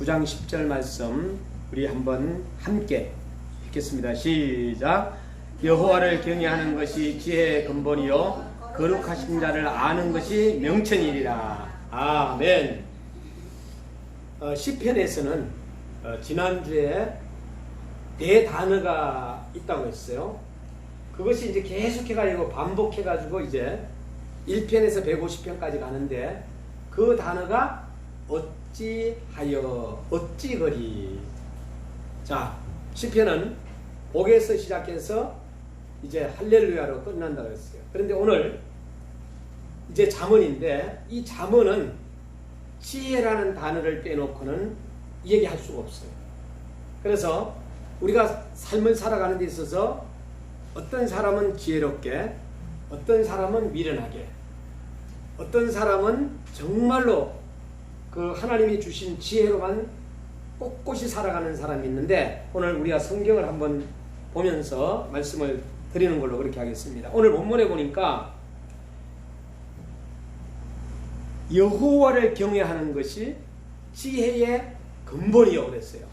9장 10절 말씀 우리 한번 함께 읽겠습니다. 시작. 여호와를 경외하는 것이 지혜의 근본이요 거룩하신 자를 아는 것이 명천이리라. 아멘. 어, 시편에서는 어, 지난주에 네 단어가 있다고 했어요. 그것이 이제 계속해가지고 반복해가지고 이제 1편에서 150편까지 가는데 그 단어가 어 찌하여 어찌거리 자 시편은 복에서 시작해서 이제 할렐루야로 끝난다고 했어요. 그런데 오늘 이제 잠언인데 이 잠언은 지혜라는 단어를 빼놓고는 얘기할 수가 없어요. 그래서 우리가 삶을 살아가는 데 있어서 어떤 사람은 지혜롭게, 어떤 사람은 미련하게, 어떤 사람은 정말로 그 하나님이 주신 지혜로만 꼿꼿이 살아가는 사람이 있는데 오늘 우리가 성경을 한번 보면서 말씀을 드리는 걸로 그렇게 하겠습니다. 오늘 본문에 보니까 여호와를 경외하는 것이 지혜의 근본이요 그랬어요.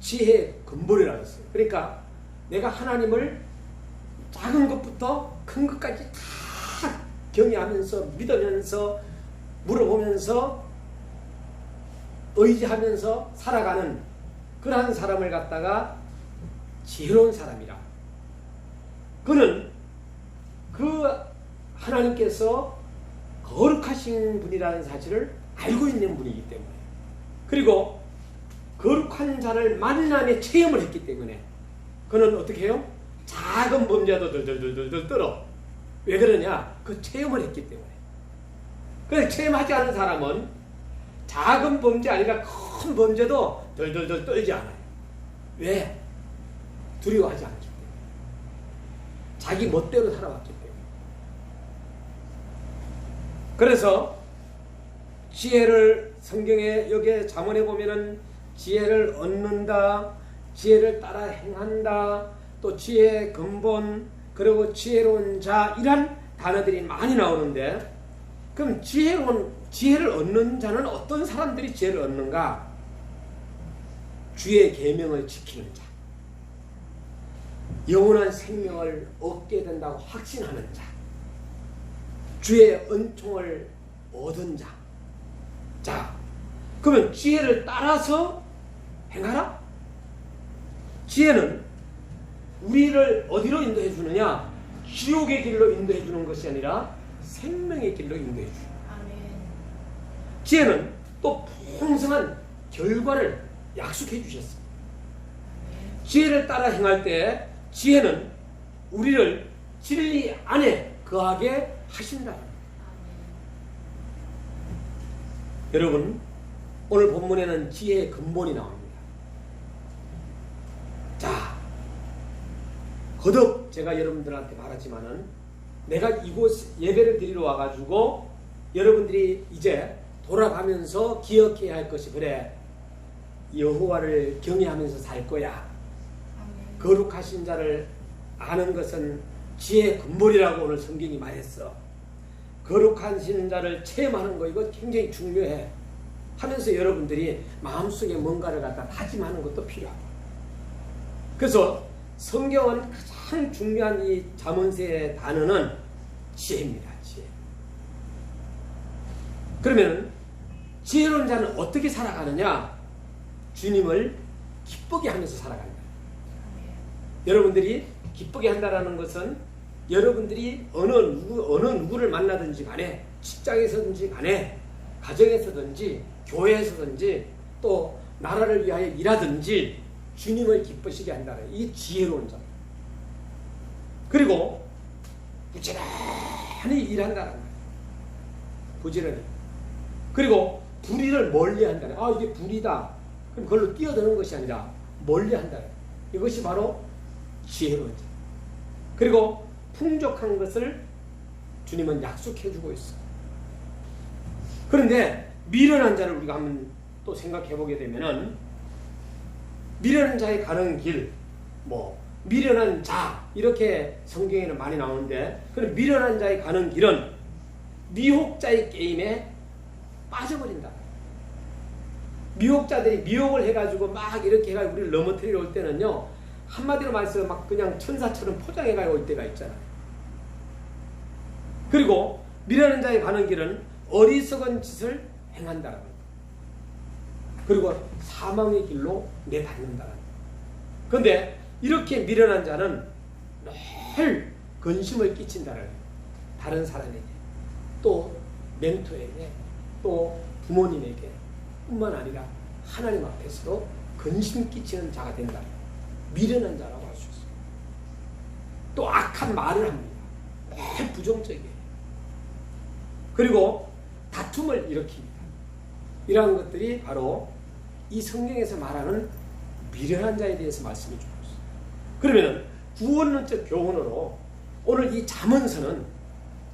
지혜의 근본이라고 했어요. 그러니까 내가 하나님을 작은 것부터 큰 것까지 다 경외하면서 믿으면서 물어보면서 의지하면서 살아가는 그러한 사람을 갖다가 지혜로운 사람이라. 그는 그 하나님께서 거룩하신 분이라는 사실을 알고 있는 분이기 때문에 그리고 거룩한 자를 만남에 체험을 했기 때문에 그는 어떻게 해요? 작은 범죄도 들들들들 떨어. 왜 그러냐? 그 체험을 했기 때문에. 그래서 체험하지 않은 사람은 작은 범죄 아니라 큰 범죄도 덜덜덜 떨지 않아요. 왜? 두려워하지 않기 때문에. 자기 멋대로 살아왔기 때문에. 그래서 지혜를 성경에 여기에 잠언에 보면은 지혜를 얻는다, 지혜를 따라 행한다, 또 지혜의 근본, 그리고 지혜로운 자 이란 단어들이 많이 나오는데 그럼 지혜로운 지혜를 얻는 자는 어떤 사람들이 지혜를 얻는가? 주의 계명을 지키는 자. 영원한 생명을 얻게 된다고 확신하는 자. 주의 은총을 얻은 자. 자, 그러면 지혜를 따라서 행하라? 지혜는 우리를 어디로 인도해 주느냐? 지옥의 길로 인도해 주는 것이 아니라 생명의 길로 인도해 주는. 지혜는 또 풍성한 결과를 약속해 주셨습니다. 지혜를 따라 행할 때 지혜는 우리를 진리 안에 거하게 하신다. 여러분, 오늘 본문에는 지혜의 근본이 나옵니다. 자, 거듭 제가 여러분들한테 말하지만은 내가 이곳 예배를 드리러 와가지고 여러분들이 이제 돌아가면서 기억해야 할 것이 그래 여호와를 경외하면서 살 거야. 거룩하신 자를 아는 것은 지혜의 근본이라고 오늘 성경이 말했어. 거룩하신 자를 체험하는 거 이거 굉장히 중요해. 하면서 여러분들이 마음속에 뭔가를 갖다 다짐하는 것도 필요하고. 그래서 성경은 가장 중요한 이 잠언세의 단어는 지혜입니다. 지혜. 그러면 지혜로운 자는 어떻게 살아가느냐? 주님을 기쁘게 하면서 살아간다. 여러분들이 기쁘게 한다라는 것은 여러분들이 어느 누구 어느 누구를 만나든지 간에 직장에서든지 간에 가정에서든지 교회에서든지 또 나라를 위하여 일하든지 주님을 기쁘시게 한다는 이 지혜로운 자. 그리고 부지런히 일한다는 거예요. 부지런히. 그리고 불의를 멀리 한다는. 아 이게 불이다. 그럼 그걸로 뛰어드는 것이 아니라 멀리 한다는. 이것이 바로 지혜로운 자. 그리고 풍족한 것을 주님은 약속해 주고 있어. 그런데 미련한 자를 우리가 한번 또 생각해 보게 되면은 미련한 자의 가는 길, 뭐 미련한 자 이렇게 성경에는 많이 나오는데 그런 미련한 자의 가는 길은 미혹자의 게임에 빠져버린다. 미혹자들이 미혹을 해가지고 막 이렇게 해가지고 우리를 넘어뜨리러 올 때는요 한마디로 말해서 막 그냥 천사처럼 포장해가지고 올 때가 있잖아요. 그리고 미련한 자의 가는 길은 어리석은 짓을 행한다라는 거. 그리고 사망의 길로 내닫는다라는 거. 근데 이렇게 미련한 자는 늘 근심을 끼친다는 거예요. 다른 사람에게 또 멘토에게 또 부모님에게 뿐만 아니라 하나님 앞에서도 근심 끼치는 자가 된다. 미련한 자라고 할 수 있어요. 또 악한 말을 합니다. 늘 부정적이에요. 그리고 다툼을 일으킵니다. 이러한 것들이 바로 이 성경에서 말하는 미련한 자에 대해서 말씀해 주고 있어요. 그러면 구원론적 교훈으로 오늘 이 잠언서는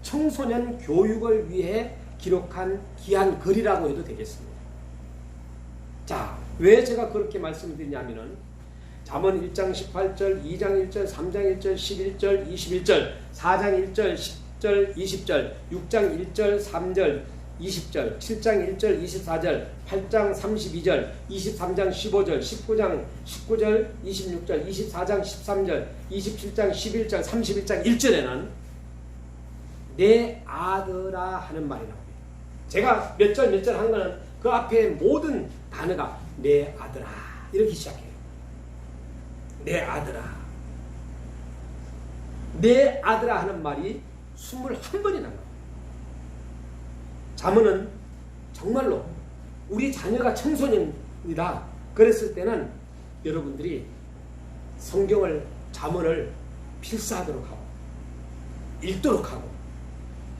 청소년 교육을 위해 기록한 귀한 글이라고 해도 되겠습니다. 자, 왜 제가 그렇게 말씀을 드리냐면은 잠언 1장 18절, 2장 1절, 3장 1절, 11절, 21절, 4장 1절, 10절, 20절, 6장 1절, 3절, 20절, 7장 1절, 24절, 8장 32절, 23장 15절, 19장 19절, 26절, 24장 13절, 27장 11절, 31장 1절에는 내 아들아 하는 말이 나옵니다. 제가 몇 절 몇 절 한 거는 그 앞에 모든 단어가 내 아들아 이렇게 시작해요. 내 아들아. 내 아들아 하는 말이 21번이 나와요. 자문은 정말로 우리 자녀가 청소년이다. 그랬을 때는 여러분들이 성경을 자문을 필사하도록 하고 읽도록 하고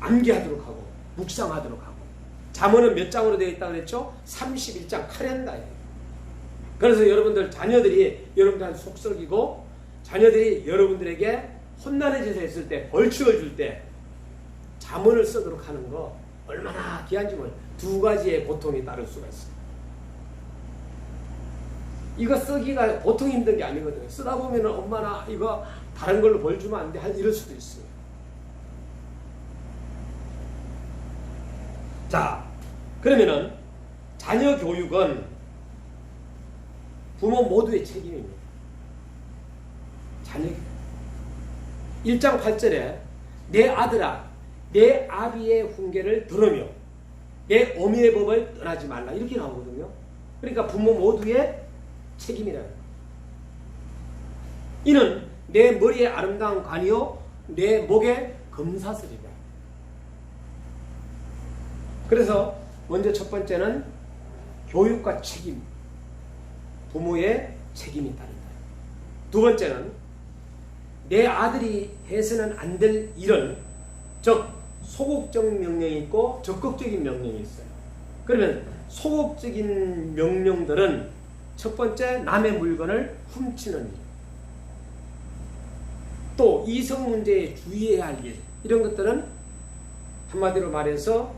암기하도록 하고 묵상하도록 하고 잠언은 몇 장으로 되어 있다고 그랬죠? 31장 카렌다예요. 그래서 여러분들 자녀들이 여러분들한테 속썩이고 자녀들이 여러분들에게 혼나는 짓을 했을 때 벌칙을 줄 때 잠언을 쓰도록 하는 거 얼마나 귀한지 몰두 가지의 고통이 따를 수가 있어요. 이거 쓰기가 보통 힘든 게 아니거든요. 쓰다 보면 엄마나 이거 다른 걸로 벌 주면 안 돼. 할 이럴 수도 있어요. 자, 그러면은 자녀 교육은 부모 모두의 책임입니다. 자녀 교육. 1장 8절에 내 아들아 내 아비의 훈계를 들으며 내 어미의 법을 떠나지 말라 이렇게 나오거든요. 그러니까 부모 모두의 책임이라. 이는 내 머리의 아름다운 관이요 내 목의 금사슬이다. 그래서 먼저 첫 번째는 교육과 책임, 부모의 책임이 따른다. 두 번째는 내 아들이 해서는 안 될 일은 즉 소극적 명령이 있고 적극적인 명령이 있어요. 그러면 소극적인 명령들은 첫 번째 남의 물건을 훔치는 일, 또 이성 문제에 주의해야 할 일, 이런 것들은 한마디로 말해서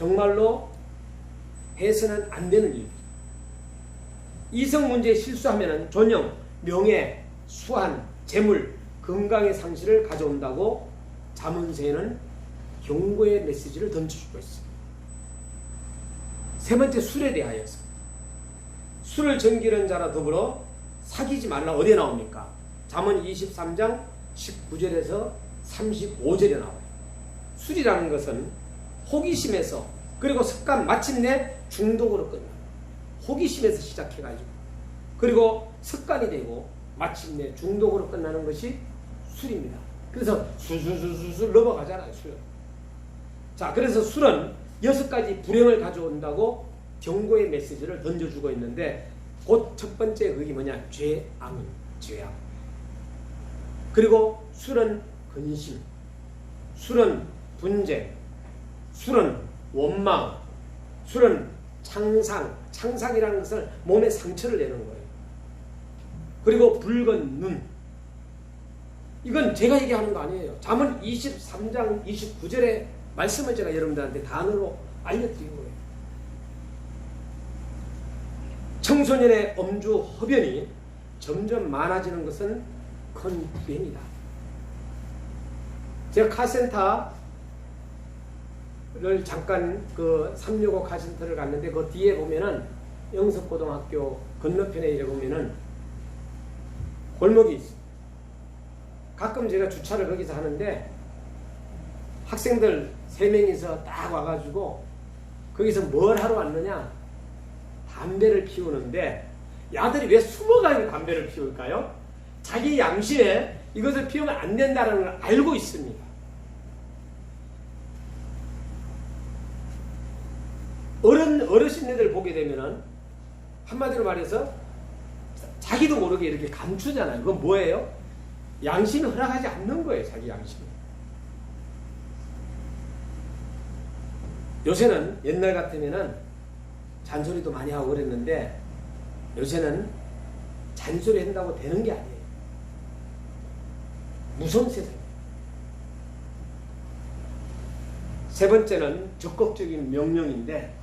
정말로 해서는 안 되는 일. 이성 문제에 실수하면 존영, 명예, 수한, 재물, 건강의 상실을 가져온다고 자문세에는 경고의 메시지를 던져주고 있습니다. 세 번째 술에 대하여서 술을 정기는 자라 더불어 사귀지 말라 어디에 나옵니까? 잠언 23장 19절에서 35절에 나와요. 술이라는 것은 호기심에서 그리고 습관 마침내 중독으로 끝나. 호기심에서 시작해가지고 그리고 습관이 되고 마침내 중독으로 끝나는 것이 술입니다. 그래서 술술술술 넘어가잖아요. 술. 자, 그래서 술은 여섯 가지 불행을 가져온다고 경고의 메시지를 던져주고 있는데 곧 첫 번째 그게 뭐냐? 죄악은 죄악. 그리고 술은 근심, 술은 분쟁, 술은 원망, 술은 창상, 창상이라는 것을 몸에 상처를 내는 거예요. 그리고 붉은 눈. 이건 제가 얘기하는 거 아니에요. 잠언 23장 29절의 말씀을 제가 여러분들한테 단어로 알려드린 거예요. 청소년의 엄주 흡연이 점점 많아지는 것은 큰 불행이다. 제가 카센터 를 잠깐 그 365 카센터를 갔는데 그 뒤에 보면은 영석고등학교 건너편에 이래 보면은 골목이 있어. 가끔 제가 주차를 거기서 하는데 학생들 세 명이서 딱 와가지고 거기서 뭘 하러 왔느냐? 담배를 피우는데 야들이 왜 숨어가지고 담배를 피울까요? 자기 양심에 이것을 피우면 안 된다는 걸 알고 있습니다. 어른 어르신들 보게 되면은 한마디로 말해서 자기도 모르게 이렇게 감추잖아요. 그건 뭐예요? 양심이 허락하지 않는 거예요. 자기 양심이. 요새는 옛날 같으면은 잔소리도 많이 하고 그랬는데 요새는 잔소리 한다고 되는 게 아니에요. 무서운 세상. 세 번째는 적극적인 명령인데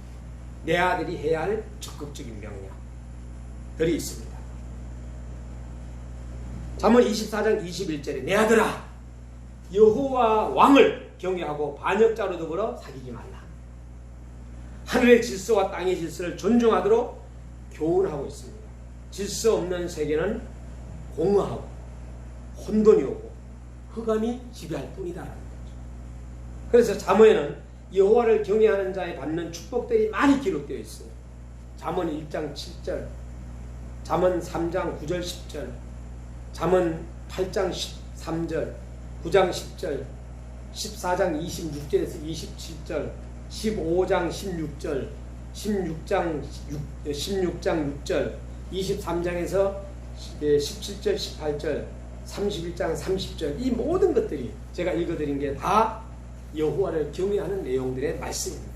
내 아들이 해야 할 적극적인 명령들이 있습니다. 잠언 24장 21절에 내 아들아 여호와 왕을 경외하고 반역자로 더불어 사귀지 말라. 하늘의 질서와 땅의 질서를 존중하도록 교훈하고 있습니다. 질서 없는 세계는 공허하고 혼돈이 오고 흑암이 지배할 뿐이다라는 거죠. 그래서 잠언에는 여호와를 경외하는 자에 받는 축복들이 많이 기록되어 있어요. 잠언 1장 7절, 잠언 3장 9절 10절, 잠언 8장 13절, 9장 10절, 14장 26절에서 27절, 15장 16절, 16장 6, 16장 6절, 23장에서 17절, 18절, 31장 30절 이 모든 것들이 제가 읽어드린 게 다 여호와를 경외하는 내용들의 말씀입니다.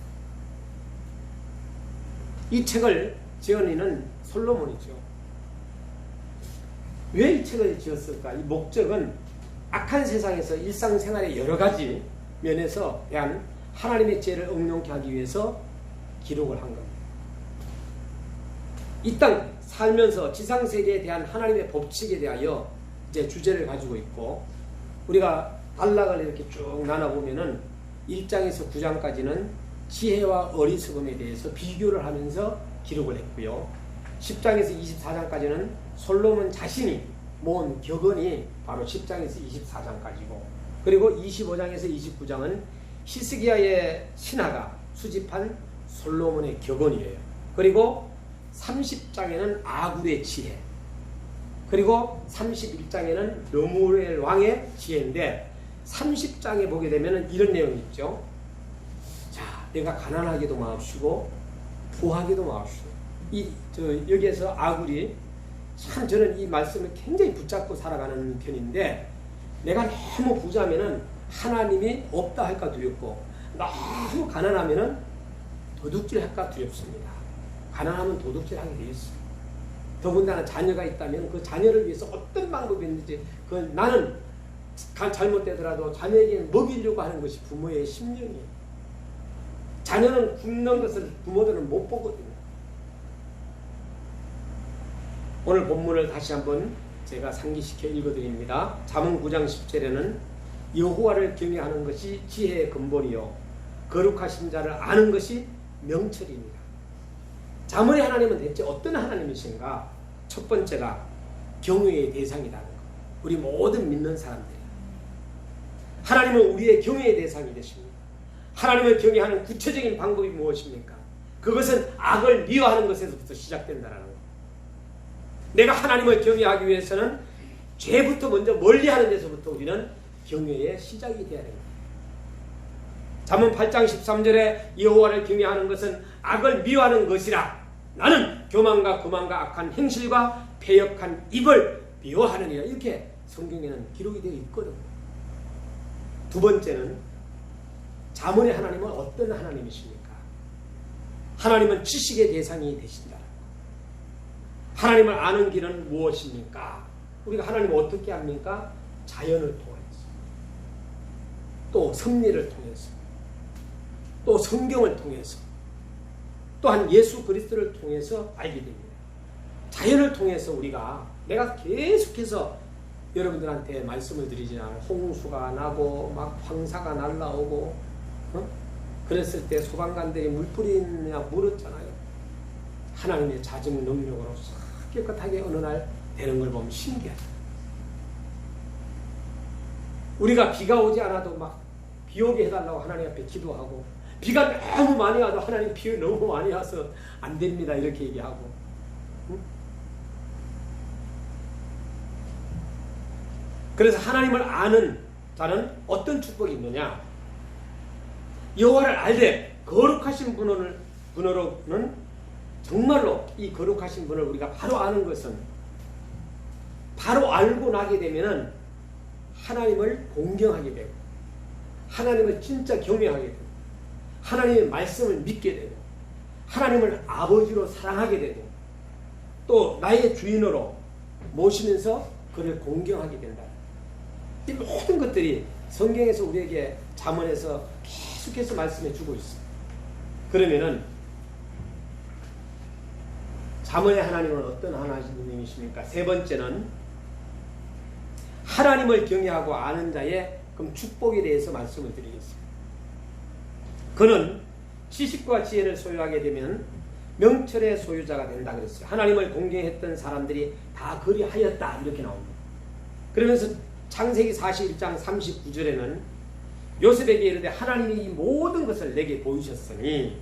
이 책을 지은 이는 솔로몬이죠. 왜 이 책을 지었을까? 이 목적은 악한 세상에서 일상생활의 여러 가지 면에서 대한 하나님의 지혜를 응용케 하기 위해서 기록을 한 겁니다. 이 땅 살면서 지상 세계에 대한 하나님의 법칙에 대하여 이제 주제를 가지고 있고 우리가 단락을 이렇게 쭉 나눠 보면은 1장에서 9장까지는 지혜와 어리석음에 대해서 비교를 하면서 기록을 했고요. 10장에서 24장까지는 솔로몬 자신이 모은 격언이 바로 10장에서 24장까지고 그리고 25장에서 29장은 히스기야의 신하가 수집한 솔로몬의 격언이에요. 그리고 30장에는 아굴의 지혜 그리고 31장에는 르무엘 왕의 지혜인데 30장에 보게 되면 이런 내용이 있죠. 자, 내가 가난하기도 마옵시고 부하기도 마옵시고 이 저 여기에서 아굴이 참 저는 이 말씀을 굉장히 붙잡고 살아가는 편인데 내가 너무 부자면은 하나님이 없다 할까 두렵고 너무 가난하면은 도둑질 할까 두렵습니다. 가난하면 도둑질 하게 돼 있어요. 더군다나 자녀가 있다면 그 자녀를 위해서 어떤 방법이 있는지 그 나는 가- 잘못되더라도 자녀에게 먹이려고 하는 것이 부모의 심령이에요. 자녀는 굶는 것을 부모들은 못 보거든요. 오늘 본문을 다시 한번 제가 상기시켜 읽어드립니다. 잠언 9장 10절에는 여호와를 경외하는 것이 지혜의 근본이요 거룩하신 자를 아는 것이 명철입니다. 잠언의 하나님은 대체 어떤 하나님이신가? 첫 번째가 경외의 대상이라는 것. 우리 모든 믿는 사람들이 하나님은 우리의 경외의 대상이 되십니다. 하나님을 경외하는 구체적인 방법이 무엇입니까? 그것은 악을 미워하는 것에서부터 시작된다는 것. 내가 하나님을 경외하기 위해서는 죄부터 먼저 멀리하는 데서부터 우리는 경외의 시작이 되어야 됩니다. 잠언 8장 13절에 여호와를 경외하는 것은 악을 미워하는 것이라 나는 교만과 거만과 악한 행실과 패역한 입을 미워하느니라 이렇게 성경에는 기록이 되어 있거든요. 두 번째는 자문의 하나님은 어떤 하나님이십니까? 하나님은 지식의 대상이 되신다. 하나님을 아는 길은 무엇입니까? 우리가 하나님을 어떻게 합니까? 자연을 통해서 또 섭리를 통해서 또 성경을 통해서 또한 예수 그리스도를 통해서 알게 됩니다. 자연을 통해서 우리가 내가 계속해서 여러분들한테 말씀을 드리지만 홍수가 나고 막 황사가 날라오고 어? 그랬을 때 소방관들이 물 뿌리느냐 물었잖아요. 하나님의 자정 능력으로 싹 깨끗하게 어느 날 되는 걸 보면 신기하다. 우리가 비가 오지 않아도 막 비 오게 해달라고 하나님 앞에 기도하고 비가 너무 많이 와도 하나님 비 너무 많이 와서 안 됩니다 이렇게 얘기하고 그래서 하나님을 아는 자는 어떤 축복이 있느냐 여호와를 알되 거룩하신 분을 분으로는 정말로 이 거룩하신 분을 우리가 바로 아는 것은 바로 알고 나게 되면은 하나님을 공경하게 되고 하나님을 진짜 경외하게 되고 하나님의 말씀을 믿게 되고 하나님을 아버지로 사랑하게 되고 또 나의 주인으로 모시면서 그를 공경하게 된다. 이 모든 것들이 성경에서 우리에게 자문해서 계속해서 말씀해 주고 있어. 그러면은 자문의 하나님은 어떤 하나님이십니까? 세 번째는 하나님을 경외하고 아는 자의 그럼 축복에 대해서 말씀을 드리겠습니다. 그는 지식과 지혜를 소유하게 되면 명철의 소유자가 된다 그랬어요. 하나님을 공경했던 사람들이 다 그리하였다 이렇게 나옵니다. 그러면서 창세기 41장 39절에는 요셉에게 이르되 하나님이 이 모든 것을 내게 보이셨으니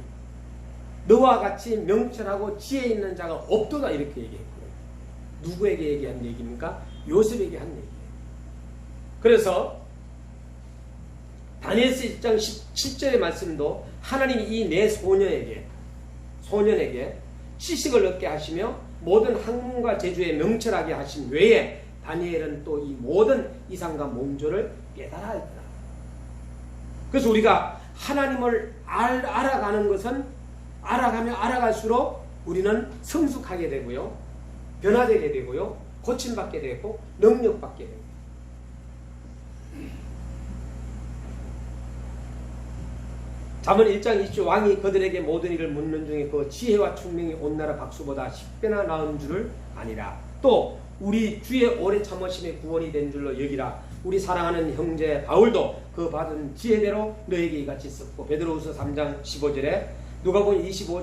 너와 같이 명철하고 지혜 있는 자가 없도다 이렇게 얘기했고요. 누구에게 얘기한 얘기입니까? 요셉에게 한 얘기예요. 그래서 다니엘서 1장 17절의 말씀도 하나님이 이 내 소녀에게 소년에게 지식을 얻게 하시며 모든 학문과 제주에 명철하게 하신 외에 다니엘은 또 이 모든 이상과 몽조를 깨달아 있더라. 그래서 우리가 하나님을 알, 알아가는 것은 알아가면 알아갈수록 우리는 성숙하게 되고요. 변화되게 되고요. 고침받게 되고 능력받게 되고 잠언 1장 20조 왕이 그들에게 모든 일을 묻는 중에 그 지혜와 총명이 온 나라 박수보다 10배나 나은 줄을 아니라 또 우리 주의 오래 참으심의 구원이 된 줄로 여기라 우리 사랑하는 형제 바울도 그 받은 지혜대로 너에게 이같이 썼고 베드로후서 3장 15절에 누가복음 25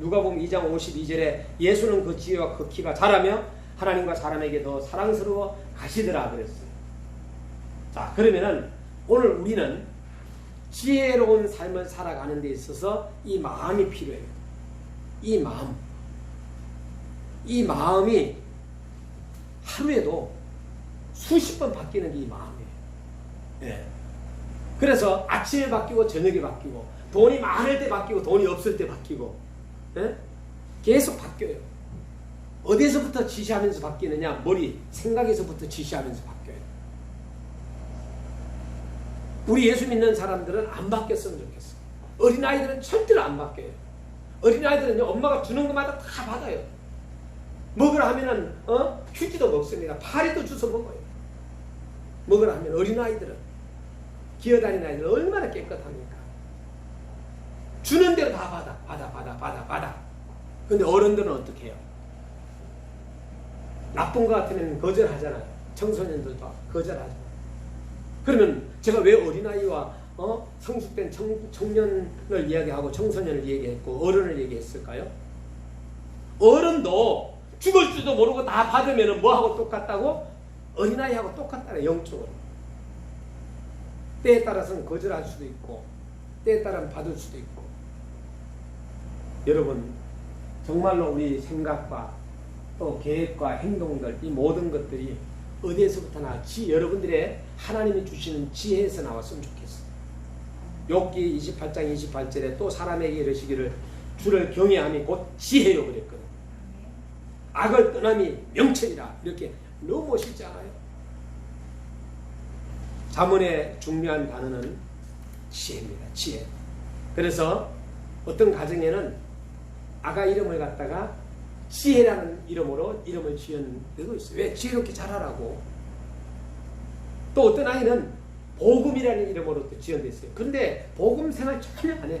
누가복음 2장 52절에 예수는 그 지혜와 그 키가 자라며 하나님과 사람에게 더 사랑스러워 가시더라 그랬어요. 자 그러면은 오늘 우리는 지혜로운 삶을 살아가는 데 있어서 이 마음이 필요해요. 이 마음. 이 마음이 하루에도 수십 번 바뀌는 게 이 마음이에요. 예. 그래서 아침에 바뀌고 저녁에 바뀌고 돈이 많을 때 바뀌고 돈이 없을 때 바뀌고 예? 계속 바뀌어요. 어디서부터 지시하면서 바뀌느냐? 머리, 생각에서부터 지시하면서 바뀌어요. 우리 예수 믿는 사람들은 안 바뀌었으면 좋겠어. 어린아이들은 절대로 안 바뀌어요. 어린아이들은요, 엄마가 주는 것마다 다 받아요. 먹으라 하면은, 어? 휴지도 먹습니다. 파리도 주워 먹어요. 먹으라 하면 어린아이들은. 기어다니는 아이들 얼마나 깨끗합니까? 주는 대로 다 받아, 받아, 받아, 받아, 받아. 근데 어른들은 어떻게 해요? 나쁜 것 같으면 거절하잖아요. 청소년들도 거절하죠. 그러면 제가 왜 어린아이와 어? 성숙된 청, 청년을 이야기하고 청소년을 얘기했고 어른을 얘기했을까요? 어른도 죽을 줄도 모르고 다 받으면 뭐하고 똑같다고? 어린아이하고 똑같다네 영적으로. 때에 따라서는 거절할 수도 있고 때에 따라는 받을 수도 있고 여러분 정말로 우리 생각과 또 계획과 행동들 이 모든 것들이 어디에서부터 나 지 여러분들의 하나님이 주시는 지혜에서 나왔으면 좋겠어요. 욥기 28장 28절에 또 사람에게 이르시기를 주를 경외함이 곧 지혜요 그랬거든. 악을 떠남이 명철이라 이렇게 너무 멋있지 않아요? 자문의 중요한 단어는 지혜입니다. 지혜. 그래서 어떤 가정에는 아가 이름을 갖다가 지혜라는 이름으로 이름을 데도 있어요. 왜? 지혜롭게 자라라고. 또 어떤 아이는 복음이라는 이름으로 또 지은 데 있어요. 근데 복음 생활 전혀 안 해.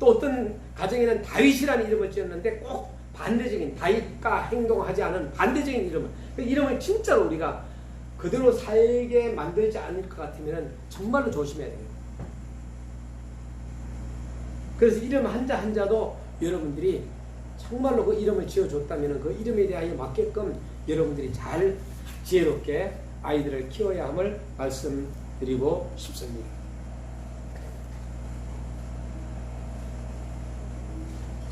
또 어떤 가정에는 다윗이라는 이름을 지었는데 꼭 반대적인 다윗과 행동하지 않은 반대적인 이름을 그 이름을 진짜로 우리가 그대로 살게 만들지 않을 것 같으면 정말로 조심해야 돼요. 그래서 이름 한자 한자도 여러분들이 정말로 그 이름을 지어줬다면 그 이름에 대하여 맞게끔 여러분들이 잘 지혜롭게 아이들을 키워야 함을 말씀드리고 싶습니다.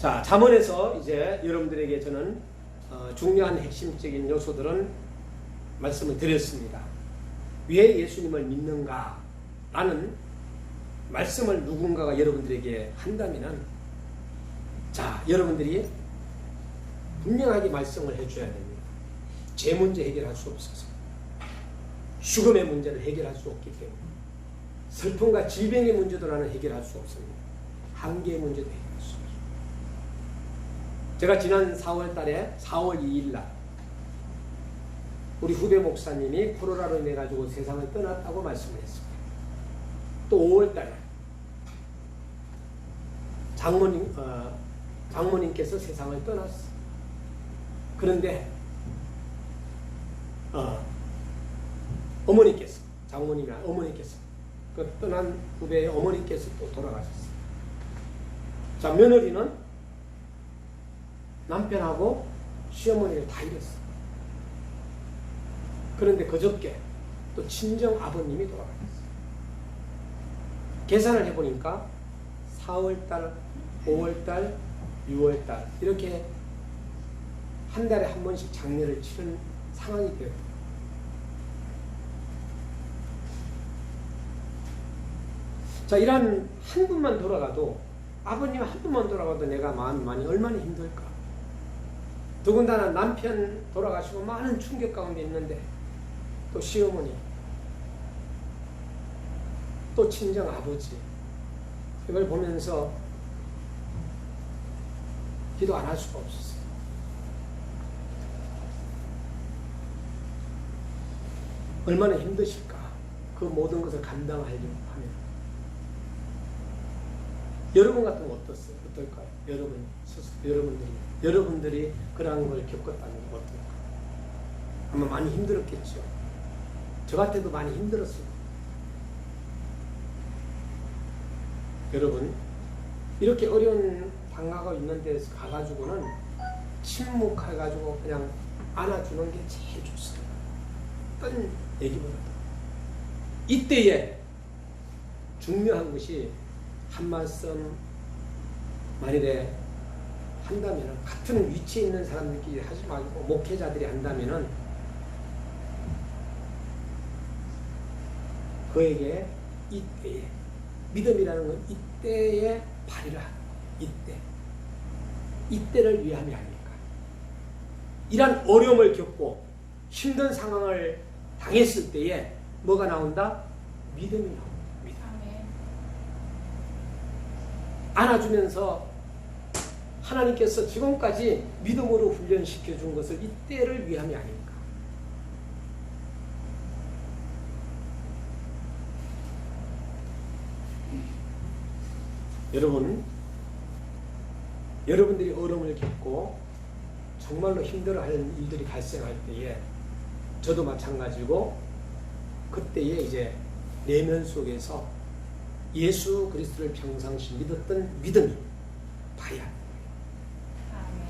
자, 잠언에서 이제 여러분들에게 저는 어, 중요한 핵심적인 요소들은 말씀을 드렸습니다. 왜 예수님을 믿는가? 라는 말씀을 누군가가 여러분들에게 한다면은 자, 여러분들이 분명하게 말씀을 해줘야 됩니다. 제 문제 해결할 수 없어서 죽음의 문제를 해결할 수 없기 때문에 슬픔과 질병의 문제도 나는 해결할 수 없습니다. 한계의 문제도. 제가 지난 4월 달에 4월 2일 날 우리 후배 목사님이 코로나로 인해 가지고 세상을 떠났다고 말씀을 했습니다. 또 5월 달에 장모님 어, 장모님께서 세상을 떠났어. 그런데 어, 어머니께서 장모님이 어머니께서 그 떠난 후배의 어머니께서 또 돌아가셨어요. 자 며느리는 남편하고 시어머니를 다 잃었어. 그런데 그저께 또 친정 아버님이 돌아가셨어요. 계산을 해보니까 4월달, 5월달, 6월달 이렇게 한 달에 한 번씩 장례를 치른 상황이 되었다. 자, 이런 한 분만 돌아가도 아버님 한 분만 돌아가도 내가 마음이 많이 얼마나 힘들까? 더군다나 남편 돌아가시고 많은 충격 가운데 있는데 또 시어머니 또 친정 아버지 이걸 보면서 기도 안 할 수가 없었어요. 얼마나 힘드실까? 그 모든 것을 감당하려고 하면. 여러분 같으면 어떻어요? 어떨까요? 여러분, 스스- 여러분들이, 여러분들이 그러한 걸 겪었다면 어떨까요? 아마 많이 힘들었겠죠. 저 같아도 많이 힘들었어요. 여러분, 이렇게 어려운 방가가 있는 데 가가지고는 침묵해가지고 그냥 안아주는 게 제일 좋습니다. 어떤 얘기보다도. 이때에 중요한 것이 한 말씀 만일에 한다면 같은 위치에 있는 사람들끼리 하지 말고 목회자들이 한다면은 그에게 이때에 믿음이라는 건 이때에 발휘를 하는 거예요. 이때 이때를 위함이 아닐까 이런 어려움을 겪고 힘든 상황을 당했을 때에 뭐가 나온다? 믿음이 나온다. 믿음. 안아주면서 하나님께서 지금까지 믿음으로 훈련시켜 준 것을 이 때를 위함이 아닐까. 여러분, 여러분들이 어려움을 겪고 정말로 힘들어하는 일들이 발생할 때에 저도 마찬가지고 그때에 이제 내면 속에서 예수 그리스도를 평상시 믿었던 믿음이 봐야 합니다. 아멘.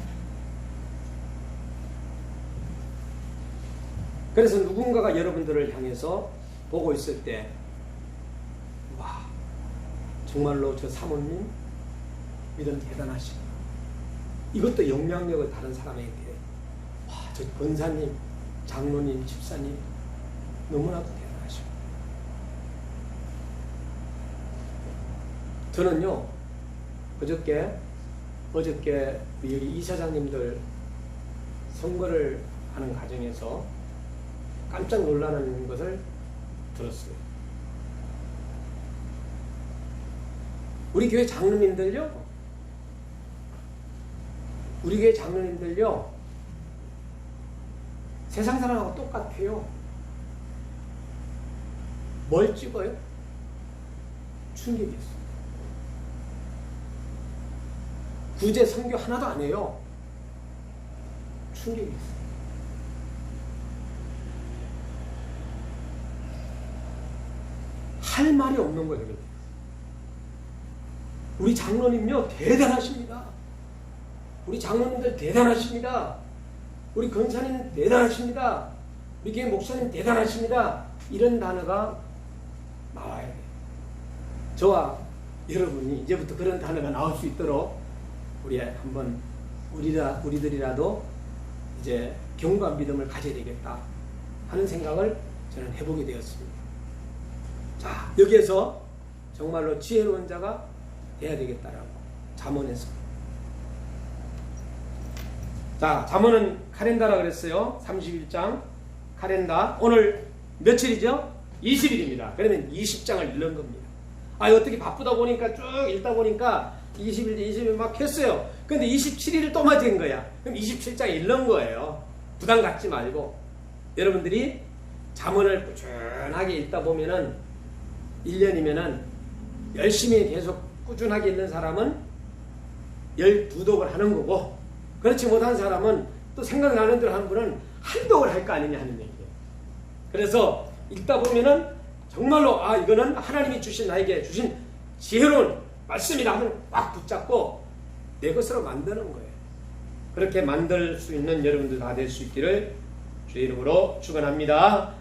그래서 누군가가 여러분들을 향해서 보고 있을 때, 와, 정말로 저 사모님 믿음 대단하시다. 이것도 영향력을 다른 사람에게, 와, 저 권사님, 장로님, 집사님 너무나도 대단하시고. 저는요, 그저께, 어저께 여기 이사장님들 선거를 하는 과정에서 깜짝 놀라는 것을 들었어요. 우리 교회 장로님들요, 우리 교회 장로님들요, 세상 사람하고 똑같아요. 뭘 찍어요? 충격이었어요. 구제 선교 하나도 안 해요. 충격이었어요. 할 말이 없는 거예요. 우리 장로님요 대단하십니다. 우리 장로님들 대단하십니다. 우리 권사님 대단하십니다. 우리 교회 목사님 대단하십니다. 이런 단어가 나와야 돼요. 저와 여러분이 이제부터 그런 단어가 나올 수 있도록 우리 한번 우리라 우리들이라도 이제 경과 믿음을 가져야 되겠다 하는 생각을 저는 해보게 되었습니다. 자 여기에서 정말로 지혜로운 자가 돼야 되겠다라고 잠언에서 자 잠언은 카렌다라 그랬어요. 31장 카렌다. 오늘 며칠이죠? 20일입니다. 그러면 20장을 읽는 겁니다. 아 어떻게 바쁘다 보니까 쭉 읽다 보니까 20일 20일 막 했어요. 근데 27일을 또 맞은 거야. 그럼 27장 읽는 거예요. 부담 갖지 말고. 여러분들이 잠언을 꾸준하게 읽다 보면은 1년이면은 열심히 계속 꾸준하게 읽는 사람은 12독을 하는 거고 그렇지 못한 사람은 또 생각나는 대로 하는 분은 한 독을 할 거 아니냐 하는 얘기예요. 그래서 읽다 보면은 정말로 아 이거는 하나님이 주신 나에게 주신 지혜로운 말씀이다 하면 꽉 붙잡고 내 것으로 만드는 거예요. 그렇게 만들 수 있는 여러분들 다 될 수 있기를 주의 이름으로 축원합니다.